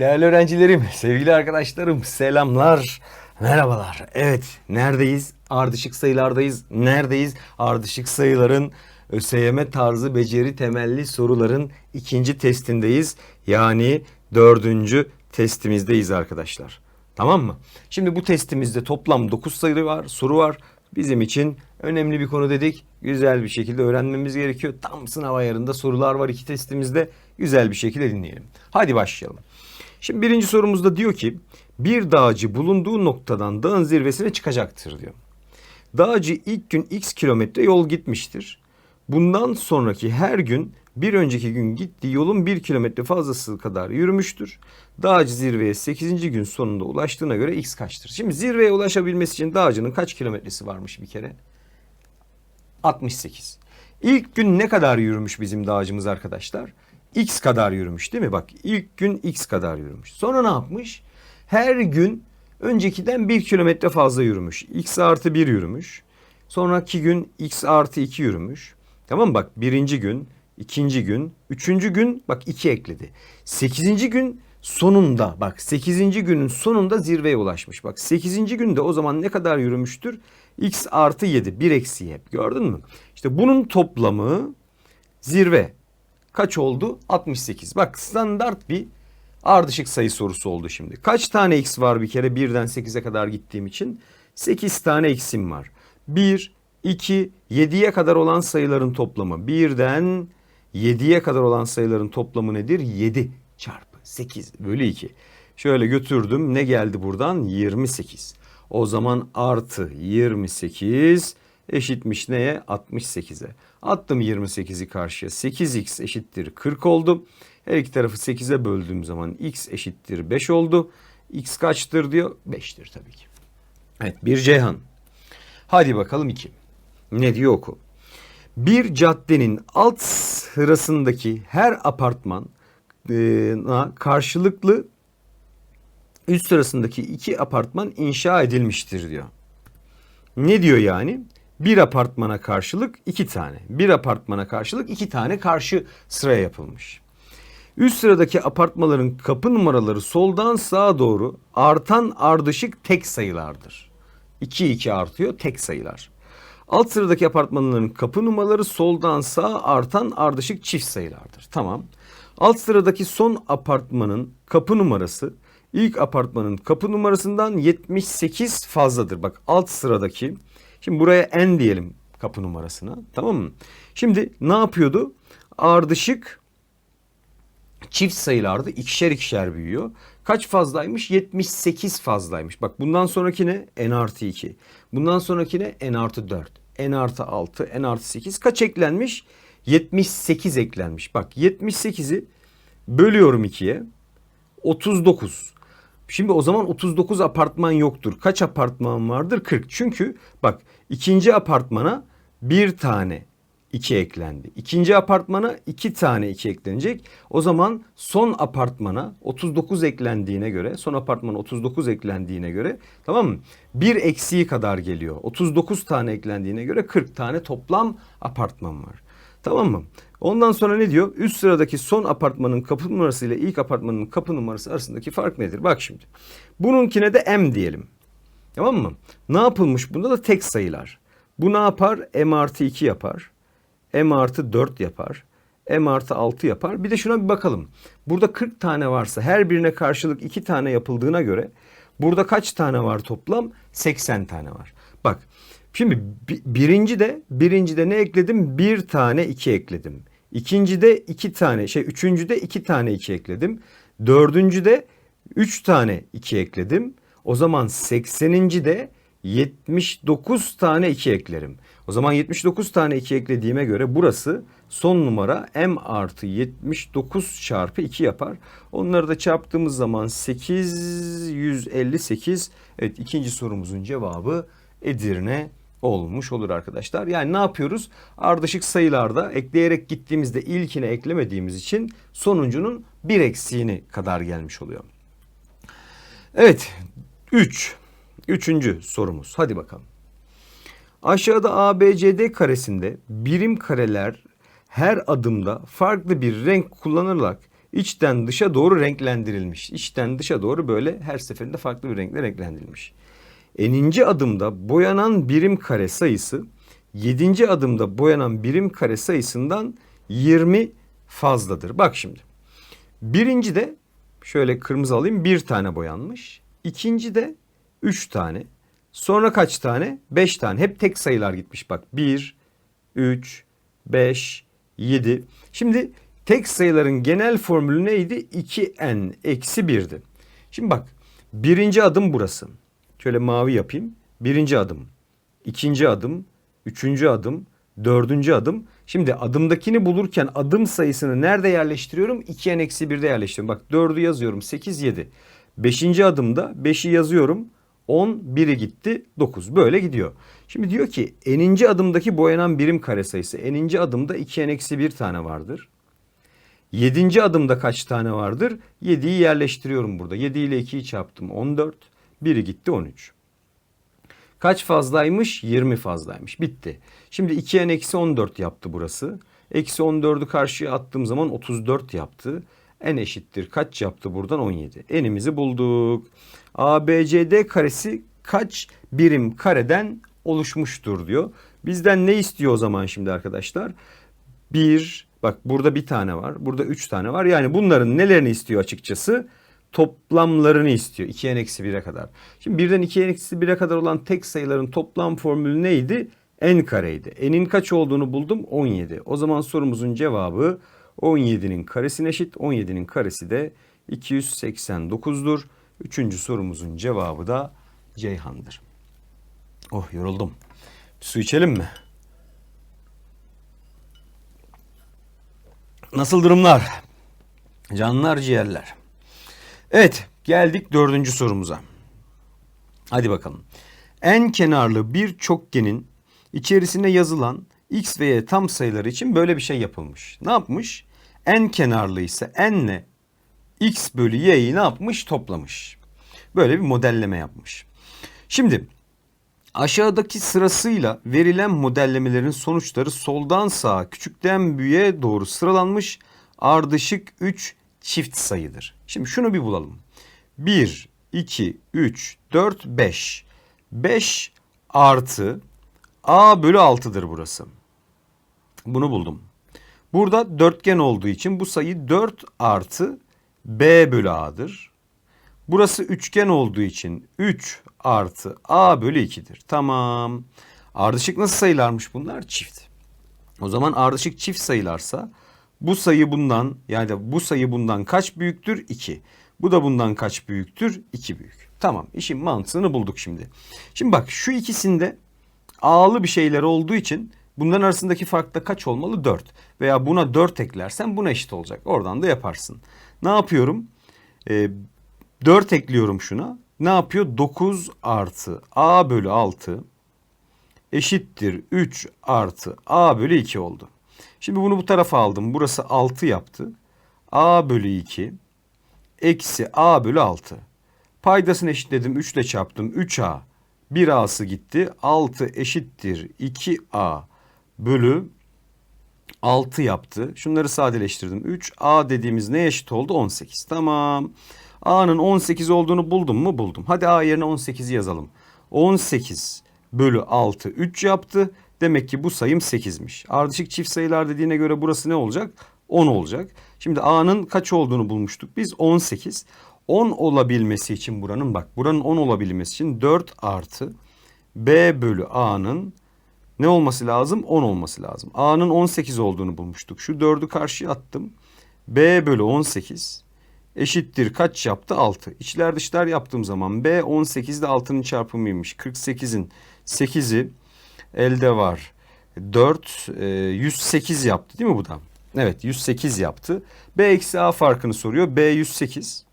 Değerli öğrencilerim, sevgili arkadaşlarım, selamlar, merhabalar. Evet, neredeyiz? Ardışık sayılardayız. Neredeyiz? Ardışık sayıların ÖSYM tarzı beceri temelli soruların ikinci testindeyiz. Yani dördüncü testimizdeyiz arkadaşlar. Tamam mı? Şimdi bu testimizde toplam 9 sayı var, soru var. Bizim için önemli bir konu dedik. Güzel bir şekilde öğrenmemiz gerekiyor. Tam sınav ayarında sorular var iki testimizde. Güzel bir şekilde dinleyelim. Hadi başlayalım. Şimdi birinci sorumuzda diyor ki bir dağcı bulunduğu noktadan dağın zirvesine çıkacaktır diyor. Dağcı ilk gün x kilometre yol gitmiştir. Bundan sonraki her gün bir önceki gün gittiği yolun bir kilometre fazlası kadar yürümüştür. Dağcı zirveye 8. gün sonunda ulaştığına göre x kaçtır? Şimdi zirveye ulaşabilmesi için dağcının kaç kilometresi varmış bir kere? 68. İlk gün ne kadar yürümüş bizim dağcımız arkadaşlar? X kadar yürümüş değil mi? Bak ilk gün X kadar yürümüş. Sonra ne yapmış? Her gün öncekiden 1 kilometre fazla yürümüş. X artı 1 yürümüş. Sonraki gün X artı 2 yürümüş. Tamam mı? Bak birinci gün, ikinci gün, üçüncü gün bak 2 ekledi. Sekizinci gün sonunda bak sekizinci günün sonunda zirveye ulaşmış. Bak sekizinci günde o zaman ne kadar yürümüştür? X artı 7 1 eksi y. Gördün mü? İşte bunun toplamı zirve. Kaç oldu? 68. Bak standart bir ardışık sayı sorusu oldu şimdi. Kaç tane x var bir kere birden 8'e kadar gittiğim için? 8 tane x'im var. 1, 2, 7'ye kadar olan sayıların toplamı. Birden 7'ye kadar olan sayıların toplamı nedir? 7 çarpı 8 bölü 2. Şöyle götürdüm. Ne geldi buradan? 28. O zaman artı 28 eşitmiş neye? 68'e. Attım 28'i karşıya. 8x eşittir 40 oldu. Her iki tarafı 8'e böldüğüm zaman x eşittir 5 oldu. x kaçtır diyor? 5'tir tabii ki. Evet bir Ceyhan. Hadi bakalım 2. Ne diyor oku. Bir caddenin alt sırasındaki her apartmana karşılıklı üst sırasındaki iki apartman inşa edilmiştir diyor. Ne diyor yani? Bir apartmana karşılık iki tane. Bir apartmana karşılık iki tane karşı sıraya yapılmış. Üst sıradaki apartmaların kapı numaraları soldan sağa doğru artan ardışık tek sayılardır. 2 2 artıyor tek sayılar. Alt sıradaki apartmanların kapı numaraları soldan sağa artan ardışık çift sayılardır. Tamam. Alt sıradaki son apartmanın kapı numarası ilk apartmanın kapı numarasından 78 fazladır. Bak alt sıradaki Şimdi buraya n diyelim kapı numarasına. Tamam mı? Şimdi ne yapıyordu? Ardışık çift sayılarda ikişer ikişer büyüyor. Kaç fazlaymış? 78 fazlaymış. Bak bundan sonraki ne? n artı 2. Bundan sonraki ne? n artı 4. n artı 6. n artı 8. Kaç eklenmiş? 78 eklenmiş. Bak 78'i bölüyorum 2'ye. 39. Şimdi o zaman 39 apartman yoktur. Kaç apartman vardır? 40. Çünkü bak ikinci apartmana bir tane 2 eklendi. İkinci apartmana 2 tane 2 eklenecek. O zaman son apartmana 39 eklendiğine göre, son apartmana 39 eklendiğine göre tamam mı? Bir eksiği kadar geliyor. 39 tane eklendiğine göre 40 tane toplam apartman var. Tamam mı? Ondan sonra ne diyor? Üst sıradaki son apartmanın kapı numarası ile ilk apartmanın kapı numarası arasındaki fark nedir? Bak şimdi. Bununkine de M diyelim. Tamam mı? Ne yapılmış? Bunda da tek sayılar. Bu ne yapar? M artı 2 yapar. M artı 4 yapar. M artı 6 yapar. Bir de şuna bir bakalım. Burada 40 tane varsa her birine karşılık 2 tane yapıldığına göre burada kaç tane var toplam? 80 tane var. Bak şimdi birinci de birinci de ne ekledim? Bir tane 2 ekledim. İkinci de 2 tane şey üçüncü de 2 tane 2 ekledim. Dördüncü de 3 tane 2 ekledim. O zaman 80. de 79 tane 2 eklerim. O zaman 79 tane 2 eklediğime göre burası son numara m artı 79 çarpı 2 yapar. Onları da çarptığımız zaman 858. Evet ikinci sorumuzun cevabı Edirne olmuş olur arkadaşlar. Yani ne yapıyoruz? Ardışık sayılarda ekleyerek gittiğimizde ilkine eklemediğimiz için sonuncunun bir eksiğini kadar gelmiş oluyor. Evet 3. Üçüncü sorumuz. Hadi bakalım. Aşağıda ABCD karesinde birim kareler her adımda farklı bir renk kullanılarak içten dışa doğru renklendirilmiş. İçten dışa doğru böyle her seferinde farklı bir renkle renklendirilmiş. Eninci adımda boyanan birim kare sayısı 7. adımda boyanan birim kare sayısından 20 fazladır. Bak şimdi. Birinci de şöyle kırmızı alayım bir tane boyanmış. İkinci de 3 tane. Sonra kaç tane? 5 tane. Hep tek sayılar gitmiş bak. 1, 3, 5, 7. Şimdi tek sayıların genel formülü neydi? 2n eksi 1'di. Şimdi bak birinci adım burası. Şöyle mavi yapayım. Birinci adım. ikinci adım. Üçüncü adım. Dördüncü adım. Şimdi adımdakini bulurken adım sayısını nerede yerleştiriyorum? 2n eksi 1'de yerleştiriyorum. Bak 4'ü yazıyorum. 8, 7. Beşinci adımda 5'i yazıyorum. 10, 1'i gitti 9. Böyle gidiyor. Şimdi diyor ki eninci adımdaki boyanan birim kare sayısı. Eninci adımda 2n eksi 1 tane vardır. Yedinci adımda kaç tane vardır? 7'yi yerleştiriyorum burada. 7 ile 2'yi çarptım 14. Biri gitti 13. Kaç fazlaymış? 20 fazlaymış. Bitti. Şimdi 2n eksi 14 yaptı burası. Eksi 14'ü karşıya attığım zaman 34 yaptı. n eşittir. Kaç yaptı buradan? 17. n'imizi bulduk. ABCD karesi kaç birim kareden oluşmuştur diyor. Bizden ne istiyor o zaman şimdi arkadaşlar? 1, bak burada bir tane var. Burada 3 tane var. Yani bunların nelerini istiyor açıkçası? Toplamlarını istiyor. 2n eksi 1'e kadar. Şimdi birden 2n eksi 1'e kadar olan tek sayıların toplam formülü neydi? n kareydi. n'in kaç olduğunu buldum? 17. O zaman sorumuzun cevabı 17'nin karesine eşit. 17'nin karesi de 289'dur. Üçüncü sorumuzun cevabı da Ceyhan'dır. Oh yoruldum. Bir su içelim mi? Nasıl durumlar? Canlar ciğerler. Evet geldik dördüncü sorumuza. Hadi bakalım. En kenarlı bir çokgenin içerisine yazılan x ve y tam sayıları için böyle bir şey yapılmış. Ne yapmış? En kenarlı ise n'le x bölü y'yi ne yapmış? Toplamış. Böyle bir modelleme yapmış. Şimdi aşağıdaki sırasıyla verilen modellemelerin sonuçları soldan sağa küçükten büyüğe doğru sıralanmış ardışık 3 çift sayıdır. Şimdi şunu bir bulalım. 1, 2, 3, 4, 5. 5 artı a bölü 6'dır burası. Bunu buldum. Burada dörtgen olduğu için bu sayı 4 artı b bölü a'dır. Burası üçgen olduğu için 3 artı a bölü 2'dir. Tamam. Ardışık nasıl sayılarmış bunlar? Çift. O zaman ardışık çift sayılarsa bu sayı bundan yani bu sayı bundan kaç büyüktür? 2. Bu da bundan kaç büyüktür? 2 büyük. Tamam işin mantığını bulduk şimdi. Şimdi bak şu ikisinde a'lı bir şeyler olduğu için bunların arasındaki fark da kaç olmalı? 4. Veya buna 4 eklersen buna eşit olacak. Oradan da yaparsın. Ne yapıyorum? Ee, 4 ekliyorum şuna. Ne yapıyor? 9 artı a bölü 6 eşittir 3 artı a bölü 2 oldu. Şimdi bunu bu tarafa aldım. Burası 6 yaptı. A bölü 2 eksi A bölü 6. Paydasını eşitledim. 3 ile çarptım. 3A. 1A'sı gitti. 6 eşittir 2A bölü 6 yaptı. Şunları sadeleştirdim. 3A dediğimiz ne eşit oldu? 18. Tamam. A'nın 18 olduğunu buldum mu? Buldum. Hadi A yerine 18'i yazalım. 18 bölü 6 3 yaptı. Demek ki bu sayım 8'miş. Ardışık çift sayılar dediğine göre burası ne olacak? 10 olacak. Şimdi A'nın kaç olduğunu bulmuştuk biz? 18. 10 olabilmesi için buranın bak buranın 10 olabilmesi için 4 artı B bölü A'nın ne olması lazım? 10 olması lazım. A'nın 18 olduğunu bulmuştuk. Şu 4'ü karşıya attım. B bölü 18 eşittir kaç yaptı? 6. İçler dışlar yaptığım zaman B 18 de 6'nın çarpımıymış. 48'in 8'i elde var. 4 e, 108 yaptı değil mi bu da? Evet 108 yaptı. B eksi A farkını soruyor. B 108.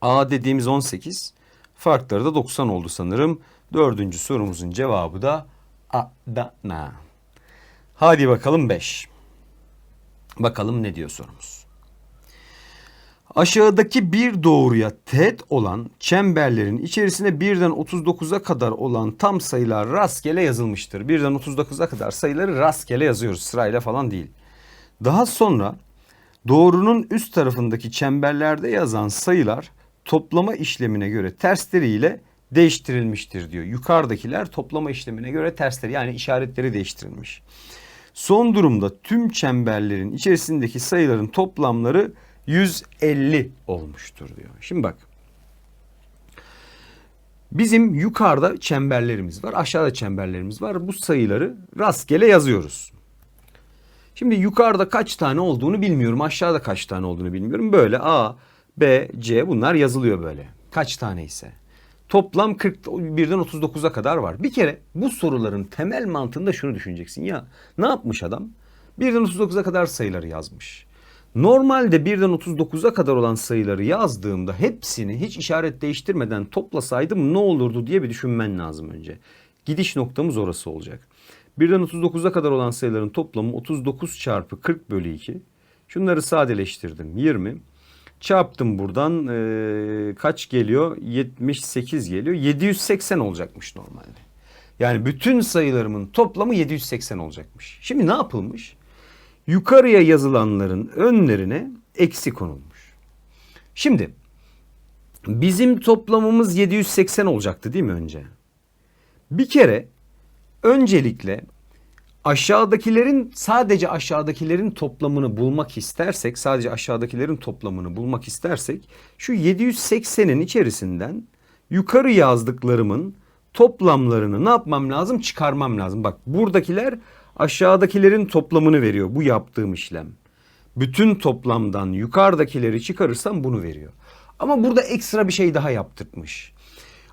A dediğimiz 18. Farkları da 90 oldu sanırım. Dördüncü sorumuzun cevabı da Adana. Hadi bakalım 5. Bakalım ne diyor sorumuz. Aşağıdaki bir doğruya teğet olan çemberlerin içerisine birden 39'a kadar olan tam sayılar rastgele yazılmıştır. Birden 39'a kadar sayıları rastgele yazıyoruz sırayla falan değil. Daha sonra Doğrunun üst tarafındaki çemberlerde yazan sayılar toplama işlemine göre tersleriyle değiştirilmiştir diyor. Yukarıdakiler toplama işlemine göre tersleri yani işaretleri değiştirilmiş. Son durumda tüm çemberlerin içerisindeki sayıların toplamları 150 olmuştur diyor. Şimdi bak. Bizim yukarıda çemberlerimiz var, aşağıda çemberlerimiz var. Bu sayıları rastgele yazıyoruz. Şimdi yukarıda kaç tane olduğunu bilmiyorum. Aşağıda kaç tane olduğunu bilmiyorum. Böyle A, B, C bunlar yazılıyor böyle. Kaç tane ise. Toplam 41'den 39'a kadar var. Bir kere bu soruların temel mantığında şunu düşüneceksin. Ya ne yapmış adam? 1'den 39'a kadar sayıları yazmış. Normalde 1'den 39'a kadar olan sayıları yazdığımda hepsini hiç işaret değiştirmeden toplasaydım ne olurdu diye bir düşünmen lazım önce. Gidiş noktamız orası olacak. 1'den 39'a kadar olan sayıların toplamı 39 çarpı 40 bölü 2. Şunları sadeleştirdim 20. Çarptım buradan ee, kaç geliyor? 78 geliyor. 780 olacakmış normalde. Yani bütün sayılarımın toplamı 780 olacakmış. Şimdi ne yapılmış? Yukarıya yazılanların önlerine eksi konulmuş. Şimdi bizim toplamımız 780 olacaktı değil mi önce? Bir kere öncelikle aşağıdakilerin sadece aşağıdakilerin toplamını bulmak istersek, sadece aşağıdakilerin toplamını bulmak istersek şu 780'in içerisinden yukarı yazdıklarımın toplamlarını ne yapmam lazım? Çıkarmam lazım. Bak buradakiler aşağıdakilerin toplamını veriyor bu yaptığım işlem. Bütün toplamdan yukarıdakileri çıkarırsam bunu veriyor. Ama burada ekstra bir şey daha yaptırtmış.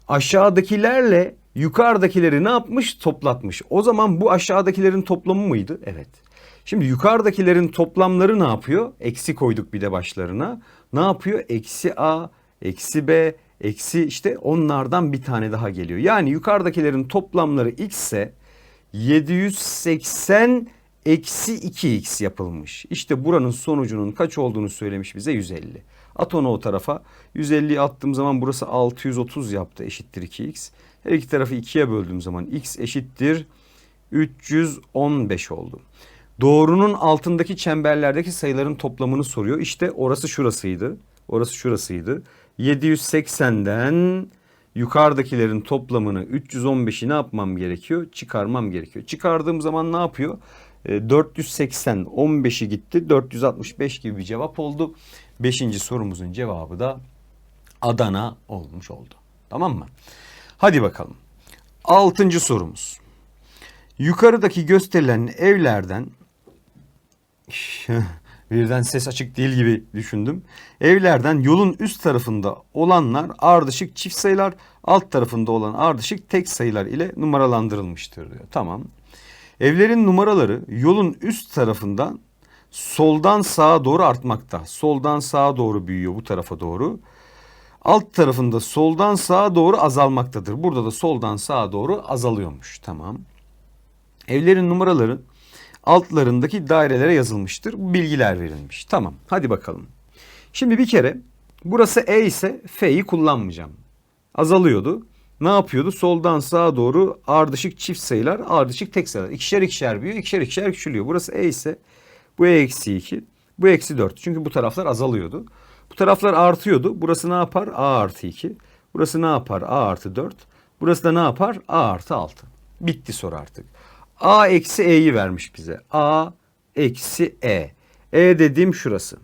Aşağıdakilerle yukarıdakileri ne yapmış? Toplatmış. O zaman bu aşağıdakilerin toplamı mıydı? Evet. Şimdi yukarıdakilerin toplamları ne yapıyor? Eksi koyduk bir de başlarına. Ne yapıyor? Eksi A, eksi B, eksi işte onlardan bir tane daha geliyor. Yani yukarıdakilerin toplamları x ise 780 eksi 2x yapılmış. İşte buranın sonucunun kaç olduğunu söylemiş bize 150. At onu o tarafa. 150'yi attığım zaman burası 630 yaptı eşittir 2x. Her iki tarafı 2'ye böldüğüm zaman x eşittir 315 oldu. Doğrunun altındaki çemberlerdeki sayıların toplamını soruyor. İşte orası şurasıydı. Orası şurasıydı. 780'den yukarıdakilerin toplamını 315'i ne yapmam gerekiyor? Çıkarmam gerekiyor. Çıkardığım zaman ne yapıyor? 480 15'i gitti. 465 gibi bir cevap oldu. Beşinci sorumuzun cevabı da Adana olmuş oldu. Tamam mı? Hadi bakalım. Altıncı sorumuz. Yukarıdaki gösterilen evlerden birden ses açık değil gibi düşündüm. Evlerden yolun üst tarafında olanlar ardışık çift sayılar, alt tarafında olan ardışık tek sayılar ile numaralandırılmıştır diyor. Tamam. Evlerin numaraları yolun üst tarafından soldan sağa doğru artmakta. Soldan sağa doğru büyüyor bu tarafa doğru. Alt tarafında soldan sağa doğru azalmaktadır. Burada da soldan sağa doğru azalıyormuş. Tamam. Evlerin numaraları altlarındaki dairelere yazılmıştır. Bilgiler verilmiş. Tamam. Hadi bakalım. Şimdi bir kere burası E ise F'yi kullanmayacağım. Azalıyordu. Ne yapıyordu? Soldan sağa doğru ardışık çift sayılar, ardışık tek sayılar. İkişer ikişer büyüyor, ikişer ikişer küçülüyor. Burası E ise bu E eksi 2, bu eksi 4. Çünkü bu taraflar azalıyordu. Bu taraflar artıyordu. Burası ne yapar? A artı 2. Burası ne yapar? A artı 4. Burası da ne yapar? A artı 6. Bitti soru artık. A eksi E'yi vermiş bize. A eksi E. E dediğim şurası.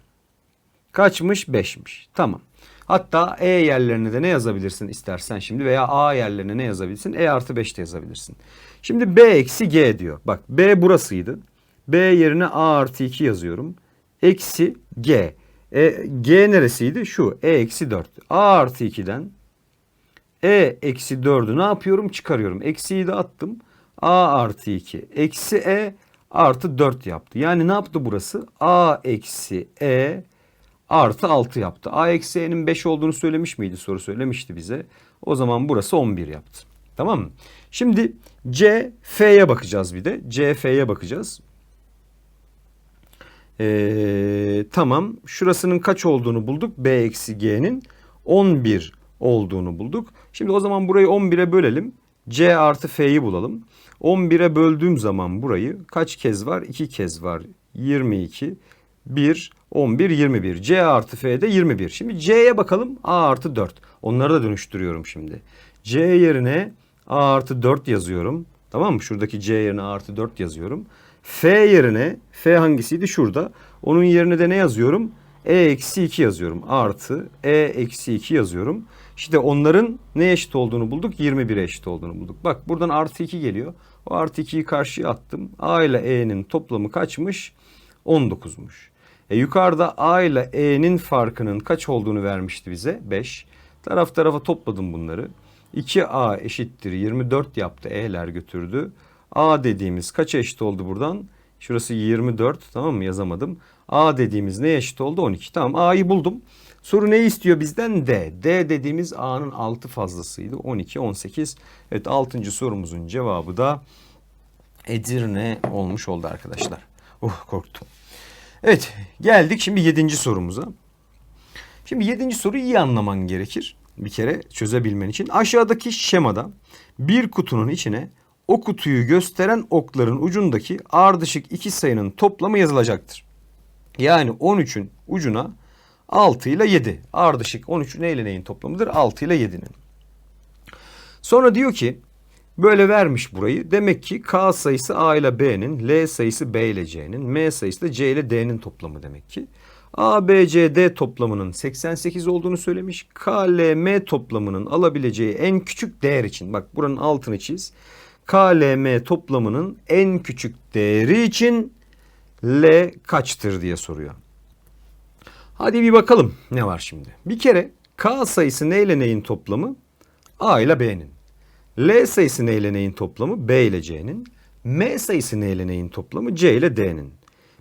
Kaçmış? 5'miş. Tamam. Hatta E yerlerine de ne yazabilirsin istersen şimdi veya A yerlerine ne yazabilirsin? E artı 5 de yazabilirsin. Şimdi B eksi G diyor. Bak B burasıydı. B yerine A artı 2 yazıyorum. Eksi G. E, G neresiydi? Şu. E eksi 4. A artı 2'den E eksi 4'ü ne yapıyorum? Çıkarıyorum. Eksiyi de attım. A artı 2. Eksi E artı 4 yaptı. Yani ne yaptı burası? A eksi E artı 6 yaptı. A eksi E'nin 5 olduğunu söylemiş miydi? Soru söylemişti bize. O zaman burası 11 yaptı. Tamam mı? Şimdi C, F'ye bakacağız bir de. C, F'ye bakacağız. Ee, tamam. Şurasının kaç olduğunu bulduk. B eksi G'nin 11 olduğunu bulduk. Şimdi o zaman burayı 11'e bölelim. C artı F'yi bulalım. 11'e böldüğüm zaman burayı kaç kez var? 2 kez var. 22. 1, 11, 21. C artı F de 21. Şimdi C'ye bakalım. A artı 4. Onları da dönüştürüyorum şimdi. C yerine A artı 4 yazıyorum. Tamam mı? Şuradaki C yerine A artı 4 yazıyorum. F yerine, F hangisiydi? Şurada. Onun yerine de ne yazıyorum? E eksi 2 yazıyorum. Artı E eksi 2 yazıyorum. İşte onların ne eşit olduğunu bulduk? 21'e eşit olduğunu bulduk. Bak buradan artı 2 geliyor. O artı 2'yi karşıya attım. A ile E'nin toplamı kaçmış? 19'muş. E yukarıda A ile E'nin farkının kaç olduğunu vermişti bize? 5. Taraf tarafa topladım bunları. 2A eşittir 24 yaptı. E'ler götürdü. A dediğimiz kaç eşit oldu buradan? Şurası 24 tamam mı yazamadım. A dediğimiz ne eşit oldu? 12. Tamam A'yı buldum. Soru ne istiyor bizden? D. D dediğimiz A'nın 6 fazlasıydı. 12, 18. Evet 6. sorumuzun cevabı da Edirne olmuş oldu arkadaşlar. Oh korktum. Evet geldik şimdi 7. sorumuza. Şimdi 7. soruyu iyi anlaman gerekir. Bir kere çözebilmen için. Aşağıdaki şemada bir kutunun içine o kutuyu gösteren okların ucundaki ardışık iki sayının toplamı yazılacaktır. Yani 13'ün ucuna 6 ile 7. Ardışık 13 neyle neyin toplamıdır? 6 ile 7'nin. Sonra diyor ki böyle vermiş burayı. Demek ki K sayısı A ile B'nin, L sayısı B ile C'nin, M sayısı da C ile D'nin toplamı demek ki. A, B, C, D toplamının 88 olduğunu söylemiş. K, L, M toplamının alabileceği en küçük değer için. Bak buranın altını çiz. K, L, M toplamının en küçük değeri için L kaçtır diye soruyor. Hadi bir bakalım ne var şimdi. Bir kere K sayısı ne ile neyin toplamı? A ile B'nin. L sayısı ne ile neyin toplamı? B ile C'nin. M sayısı ne ile neyin toplamı? C ile D'nin.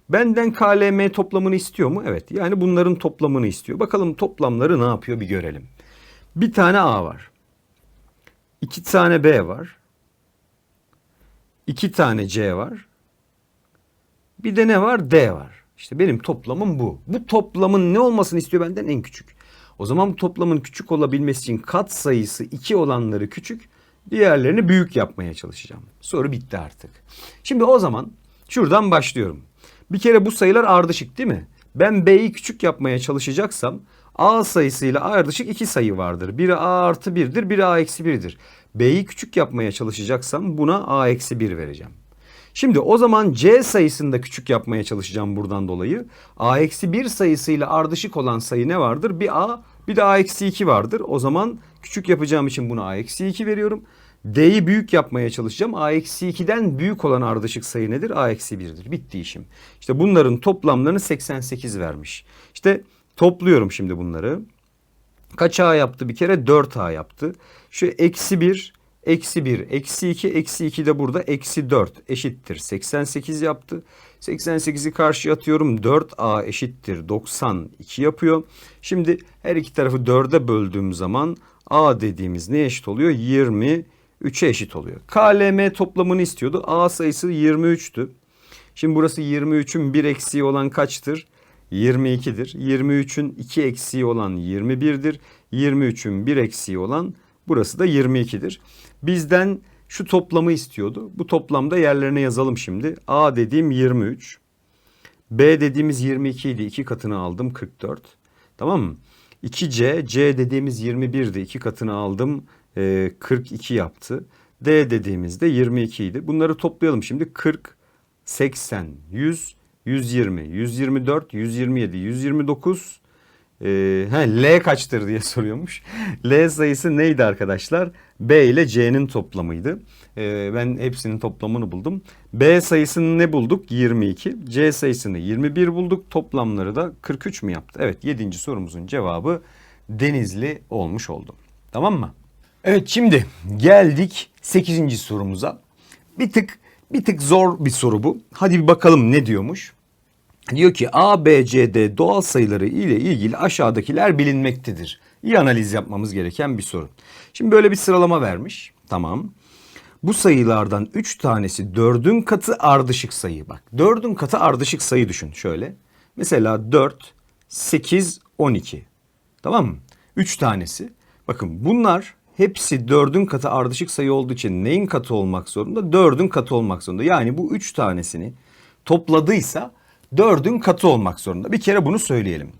Benden K, L, M toplamını istiyor mu? Evet. Yani bunların toplamını istiyor. Bakalım toplamları ne yapıyor bir görelim. Bir tane A var. İki tane B var. İki tane C var. Bir de ne var? D var. İşte benim toplamım bu. Bu toplamın ne olmasını istiyor benden? En küçük. O zaman bu toplamın küçük olabilmesi için kat sayısı 2 olanları küçük, diğerlerini büyük yapmaya çalışacağım. Soru bitti artık. Şimdi o zaman şuradan başlıyorum. Bir kere bu sayılar ardışık değil mi? Ben B'yi küçük yapmaya çalışacaksam A sayısıyla ardışık iki sayı vardır. Biri A artı 1'dir, biri A eksi 1'dir. B'yi küçük yapmaya çalışacaksam buna A eksi 1 vereceğim. Şimdi o zaman C sayısını da küçük yapmaya çalışacağım buradan dolayı. A eksi 1 sayısıyla ardışık olan sayı ne vardır? Bir A bir de A eksi 2 vardır. O zaman küçük yapacağım için buna A eksi 2 veriyorum. D'yi büyük yapmaya çalışacağım. A eksi 2'den büyük olan ardışık sayı nedir? A eksi 1'dir. Bitti işim. İşte bunların toplamlarını 88 vermiş. İşte topluyorum şimdi bunları. Kaç A yaptı bir kere? 4 A yaptı. Şu eksi 1, eksi 1, eksi 2, eksi 2 de burada eksi 4 eşittir. 88 yaptı. 88'i karşıya atıyorum. 4A eşittir 92 yapıyor. Şimdi her iki tarafı 4'e böldüğüm zaman A dediğimiz ne eşit oluyor? 23'e eşit oluyor. KLM toplamını istiyordu. A sayısı 23'tü. Şimdi burası 23'ün 1 eksiği olan kaçtır? 22'dir. 23'ün 2 eksiği olan 21'dir. 23'ün 1 eksiği olan burası da 22'dir. Bizden şu toplamı istiyordu. Bu toplamda yerlerine yazalım şimdi. A dediğim 23. B dediğimiz 22 idi. 2 katını aldım 44. Tamam mı? 2C, C dediğimiz 21'di. 2 katını aldım e, 42 yaptı. D dediğimiz de 22 idi. Bunları toplayalım şimdi. 40, 80, 100, 120, 124, 127, 129. He, L kaçtır diye soruyormuş. L sayısı neydi arkadaşlar? B ile C'nin toplamıydı. Ee, ben hepsinin toplamını buldum. B sayısını ne bulduk? 22. C sayısını 21 bulduk. Toplamları da 43 mü yaptı? Evet 7. sorumuzun cevabı Denizli olmuş oldu. Tamam mı? Evet şimdi geldik 8. sorumuza. Bir tık bir tık zor bir soru bu. Hadi bir bakalım ne diyormuş. Diyor ki A, B, C, D doğal sayıları ile ilgili aşağıdakiler bilinmektedir. İyi analiz yapmamız gereken bir soru. Şimdi böyle bir sıralama vermiş. Tamam. Bu sayılardan 3 tanesi 4'ün katı ardışık sayı. Bak 4'ün katı ardışık sayı düşün şöyle. Mesela 4, 8, 12. Tamam mı? 3 tanesi. Bakın bunlar hepsi 4'ün katı ardışık sayı olduğu için neyin katı olmak zorunda? 4'ün katı olmak zorunda. Yani bu 3 tanesini topladıysa 4'ün katı olmak zorunda. Bir kere bunu söyleyelim.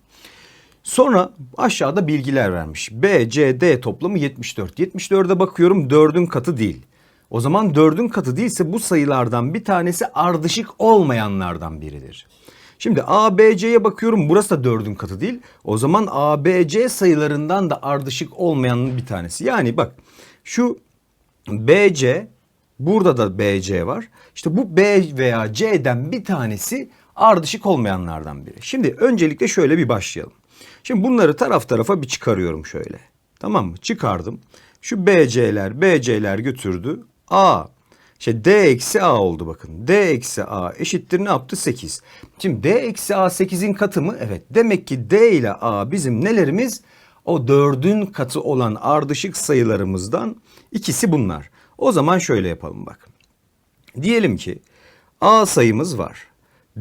Sonra aşağıda bilgiler vermiş. B, C, D toplamı 74. 74'e bakıyorum 4'ün katı değil. O zaman 4'ün katı değilse bu sayılardan bir tanesi ardışık olmayanlardan biridir. Şimdi A, B, C'ye bakıyorum burası da 4'ün katı değil. O zaman A, B, C sayılarından da ardışık olmayan bir tanesi. Yani bak şu B, C burada da B, C var. İşte bu B veya C'den bir tanesi ardışık olmayanlardan biri. Şimdi öncelikle şöyle bir başlayalım. Şimdi bunları taraf tarafa bir çıkarıyorum şöyle. Tamam mı? Çıkardım. Şu BC'ler, BC'ler götürdü. A. İşte D eksi A oldu bakın. D eksi A eşittir ne yaptı? 8. Şimdi D eksi A 8'in katı mı? Evet. Demek ki D ile A bizim nelerimiz? O 4'ün katı olan ardışık sayılarımızdan ikisi bunlar. O zaman şöyle yapalım bak. Diyelim ki A sayımız var.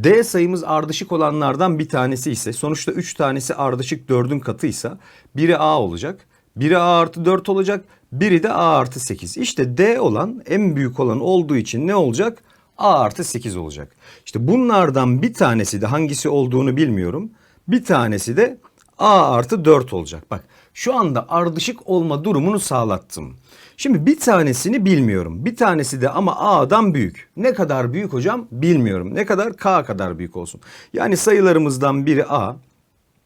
D sayımız ardışık olanlardan bir tanesi ise sonuçta 3 tanesi ardışık 4'ün katıysa biri A olacak. Biri A artı 4 olacak. Biri de A artı 8. İşte D olan en büyük olan olduğu için ne olacak? A artı 8 olacak. İşte bunlardan bir tanesi de hangisi olduğunu bilmiyorum. Bir tanesi de A artı 4 olacak. Bak şu anda ardışık olma durumunu sağlattım. Şimdi bir tanesini bilmiyorum. Bir tanesi de ama A'dan büyük. Ne kadar büyük hocam bilmiyorum. Ne kadar K kadar büyük olsun. Yani sayılarımızdan biri A,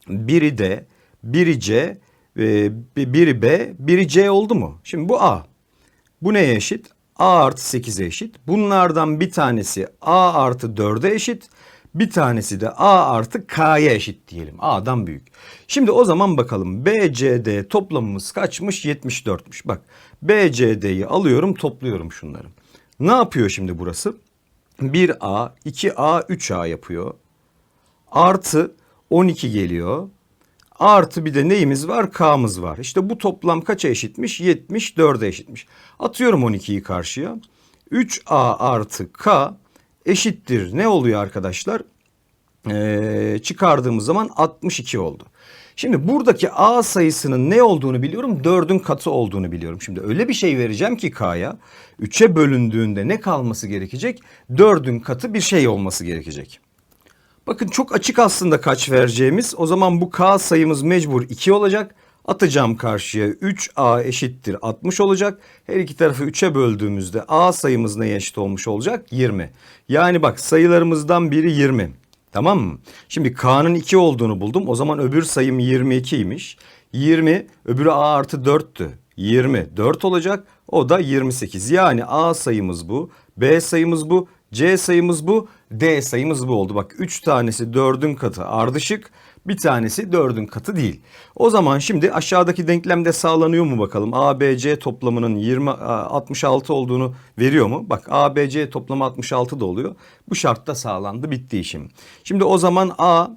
biri D, biri C, e, biri B, biri C oldu mu? Şimdi bu A. Bu neye eşit? A artı 8'e eşit. Bunlardan bir tanesi A artı 4'e eşit. Bir tanesi de A artı K'ya eşit diyelim. A'dan büyük. Şimdi o zaman bakalım BCD toplamımız kaçmış? 74'müş. Bak BCD'yi alıyorum topluyorum şunları. Ne yapıyor şimdi burası? 1A, 2A, 3A yapıyor. Artı 12 geliyor. Artı bir de neyimiz var? K'mız var. İşte bu toplam kaça eşitmiş? 74'e eşitmiş. Atıyorum 12'yi karşıya. 3A artı K eşittir. Ne oluyor arkadaşlar? Ee, çıkardığımız zaman 62 oldu. Şimdi buradaki A sayısının ne olduğunu biliyorum. 4'ün katı olduğunu biliyorum. Şimdi öyle bir şey vereceğim ki K'ya. 3'e bölündüğünde ne kalması gerekecek? 4'ün katı bir şey olması gerekecek. Bakın çok açık aslında kaç vereceğimiz. O zaman bu K sayımız mecbur 2 olacak. Atacağım karşıya 3A eşittir 60 olacak. Her iki tarafı 3'e böldüğümüzde A sayımız neye eşit olmuş olacak? 20. Yani bak sayılarımızdan biri 20. Tamam mı? Şimdi K'nın 2 olduğunu buldum. O zaman öbür sayım 22'ymiş. 20 öbürü A artı 4'tü. 20 4 olacak. O da 28. Yani A sayımız bu. B sayımız bu. C sayımız bu. D sayımız bu oldu. Bak 3 tanesi 4'ün katı ardışık. Bir tanesi 4'ün katı değil. O zaman şimdi aşağıdaki denklemde sağlanıyor mu bakalım? A, B, C toplamının 20, 66 olduğunu veriyor mu? Bak A, B, C toplamı 66 da oluyor. Bu şartta sağlandı bitti işim. Şimdi o zaman A,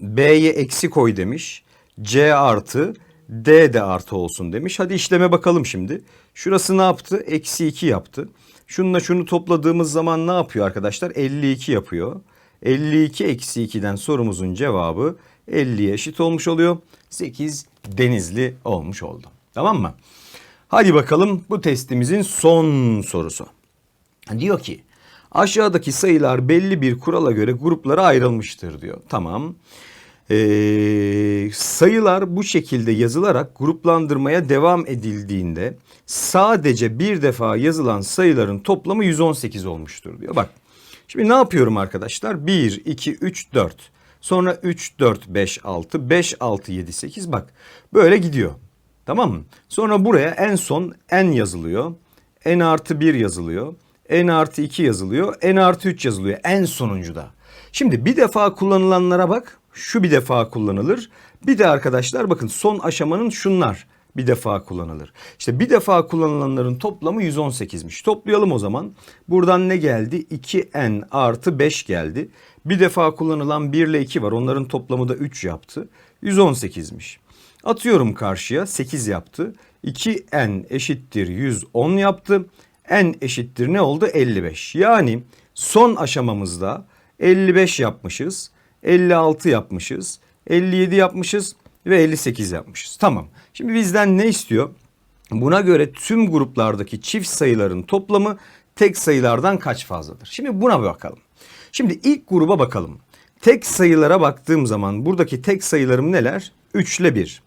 B'ye eksi koy demiş. C artı D de artı olsun demiş. Hadi işleme bakalım şimdi. Şurası ne yaptı? Eksi 2 yaptı. Şununla şunu topladığımız zaman ne yapıyor arkadaşlar? 52 yapıyor. 52 eksi 2'den sorumuzun cevabı 50'ye eşit olmuş oluyor. 8 denizli olmuş oldu. Tamam mı? Hadi bakalım bu testimizin son sorusu. Diyor ki aşağıdaki sayılar belli bir kurala göre gruplara ayrılmıştır diyor. Tamam. Ee, sayılar bu şekilde yazılarak gruplandırmaya devam edildiğinde sadece bir defa yazılan sayıların toplamı 118 olmuştur diyor. Bak şimdi ne yapıyorum arkadaşlar? 1, 2, 3, 4. Sonra 3, 4, 5, 6, 5, 6, 7, 8 bak böyle gidiyor. Tamam mı? Sonra buraya en son n yazılıyor. n artı 1 yazılıyor. n artı 2 yazılıyor. n artı 3 yazılıyor en sonuncuda. Şimdi bir defa kullanılanlara bak. Şu bir defa kullanılır. Bir de arkadaşlar bakın son aşamanın şunlar bir defa kullanılır. İşte bir defa kullanılanların toplamı 118'miş. Toplayalım o zaman. Buradan ne geldi? 2n artı 5 geldi. Bir defa kullanılan 1 ile 2 var. Onların toplamı da 3 yaptı. 118'miş. Atıyorum karşıya 8 yaptı. 2n eşittir 110 yaptı. n eşittir ne oldu? 55. Yani son aşamamızda 55 yapmışız. 56 yapmışız. 57 yapmışız ve 58 yapmışız. Tamam. Şimdi bizden ne istiyor? Buna göre tüm gruplardaki çift sayıların toplamı tek sayılardan kaç fazladır? Şimdi buna bir bakalım. Şimdi ilk gruba bakalım. tek sayılara baktığım zaman buradaki tek sayılarım neler? 3 ile 1.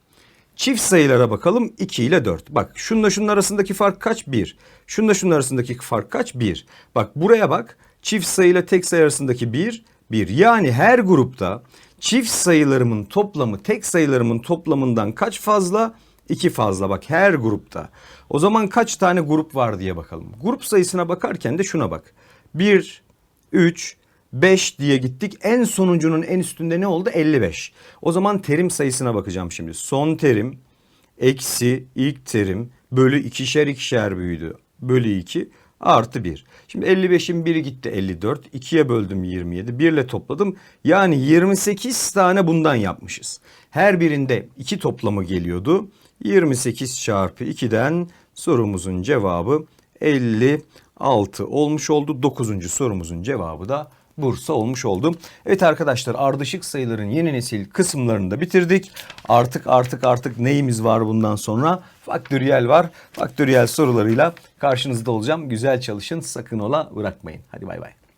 Çift sayılara bakalım 2 ile 4. Bak şunla şunun arasındaki fark kaç? 1. Şunla şunun arasındaki fark kaç? 1. Bak buraya bak. Çift sayı ile tek sayı arasındaki 1, 1. Yani her grupta çift sayılarımın toplamı tek sayılarımın toplamından kaç fazla? 2 fazla bak her grupta. O zaman kaç tane grup var diye bakalım. Grup sayısına bakarken de şuna bak. 1, 3, 5 diye gittik. En sonuncunun en üstünde ne oldu? 55. O zaman terim sayısına bakacağım şimdi. Son terim eksi ilk terim bölü ikişer ikişer büyüdü. Bölü 2 artı 1. Şimdi 55'in biri gitti 54. 2'ye böldüm 27. 1 ile topladım. Yani 28 tane bundan yapmışız. Her birinde 2 toplamı geliyordu. 28 çarpı 2'den sorumuzun cevabı 56 olmuş oldu. 9. sorumuzun cevabı da Bursa olmuş oldu. Evet arkadaşlar ardışık sayıların yeni nesil kısımlarını da bitirdik. Artık artık artık neyimiz var bundan sonra? Faktöriyel var. Faktöriyel sorularıyla karşınızda olacağım. Güzel çalışın sakın ola bırakmayın. Hadi bay bay.